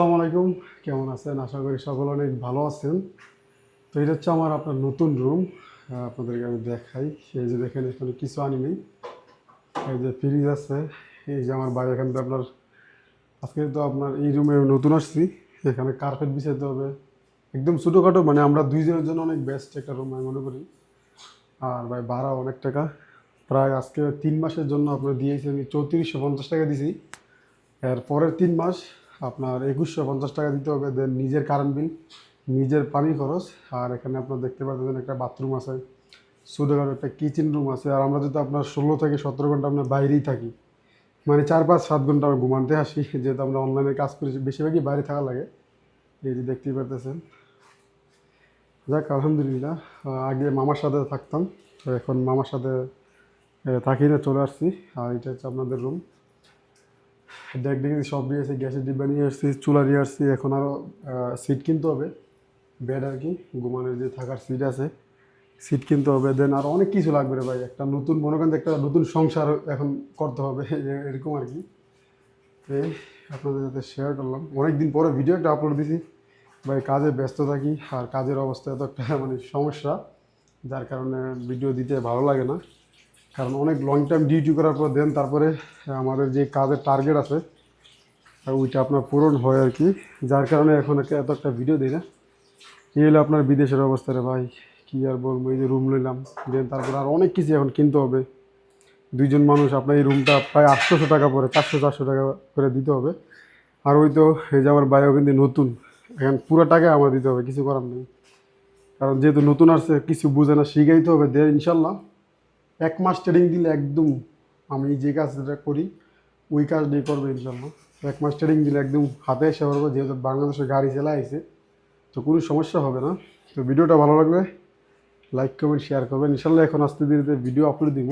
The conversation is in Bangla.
আসসালামু আলাইকুম। কেমন আছেন? আশা করি সকল অনেক ভালো আছেন। তো এটা হচ্ছে আমার আপনার নতুন রুম আপনাদেরকে আমি দেখাই। এই যে দেখেন, এখানে কিছু আনি নেই। এই যে ফ্রিজ আছে। এই যে আমার বাড়ি এখান থেকে আপনার, আজকে তো আপনার এই রুমে নতুন আসছি। এখানে কার্পেট বিছাইতে হবে। একদম ছোটোখাটো মানে আমরা দুইজনের জন্য অনেক বেস্ট একটা রুম আমি মনে করি। আর ভাই, ভাড়া অনেক টাকা। প্রায় আজকে তিন মাসের জন্য আপনার দিয়েছি আমি চৌত্রিশশো পঞ্চাশ টাকা দিছি। এর পরের তিন মাস আপনার একুশশো পঞ্চাশ টাকা দিতে হবে দেন নিজের কারেন্ট বিল নিজের পানি খরচ, আর এখানে আপনার দেখতে পাচ্ছেন একটা বাথরুম আছে ছোটোখাটো একটা কিচেন রুম আছে, আর আমরা যদি আপনার ষোলো থেকে সতেরো ঘণ্টা আপনার বাইরেই থাকি মানে চার পাঁচ সাত ঘণ্টা আমরা ঘুমাতে আসি, যেহেতু আমরা অনলাইনে কাজ করি, বেশিরভাগই বাইরে থাকা লাগে, এই যে দেখতেই পারতেছেন। যাক, আলহামদুলিল্লাহ আগে মামার সাথে থাকতাম, তো এখন মামার সাথে থাকি না, চলে আসছি, আর এটা হচ্ছে আপনাদের রুম দেখ দেখি সব নিয়ে গ্যাসের ডিব্বা নিয়ে আসছি চুলা নিয়ে আসছি এখন আরও সিট কিনতে হবে বেড আর কি, ঘুমানোর যে থাকার সিট আছে সিট কিনতে হবে দেন আর অনেক কিছু লাগবে রে ভাই, একটা নতুন, মনে করেন একটা নতুন সংসার এখন করতে হবে এরকম আর কি। আপনাদের সাথে শেয়ার করলাম অনেক দিন পরে ভিডিও একটা আপলোড দিছি, ভাই কাজে ব্যস্ত থাকি, আর কাজের অবস্থা এত একটা মানে সমস্যা, যার কারণে ভিডিও দিতে ভালো লাগে না। কারণ অনেক লং টাইম ডিউটি করার পর দেন তারপরে আমাদের যে কাজের টার্গেট আছে ওইটা আপনার পূরণ হয় আর কি। যার কারণে এখন এত একটা ভিডিও দিই না। এই হলো আপনার বিদেশের অবস্থা রে ভাই। কী আর বলব, এই যে রুম নিলাম দেন তারপরে আর অনেক কিছু এখন কিনতে হবে। দুইজন মানুষ, আপনার এই রুমটা প্রায় আটশোশো টাকা পরে, চারশো চারশো টাকা করে দিতে হবে। আর ওই তো, এই যে আমার বাইরেও কিন্তু নতুন। এখন পুরো টাকা আমার দিতে হবে, কিছু করার নেই। কারণ যেহেতু নতুন আসছে, কিছু বুঝে না, শিখাইতে হবে দে ইনশাল্লাহ। এক মাস ট্রেডিং দিলে একদম আমি যে কাজটা করি, ওই কাজ কাজটাই করবে জন্য এক মাস ট্রেডিং দিলে একদম হাতে এসে পারব যেহেতু বাংলাদেশে গাড়ি চালা আইছে। তো কোনো সমস্যা হবে না। তো ভিডিওটা ভালো লাগবে লাইক কমেন্ট শেয়ার করবেন। ইনশাল্লাহ এখন আস্তে ধীরে ভিডিও আপলোড দিব।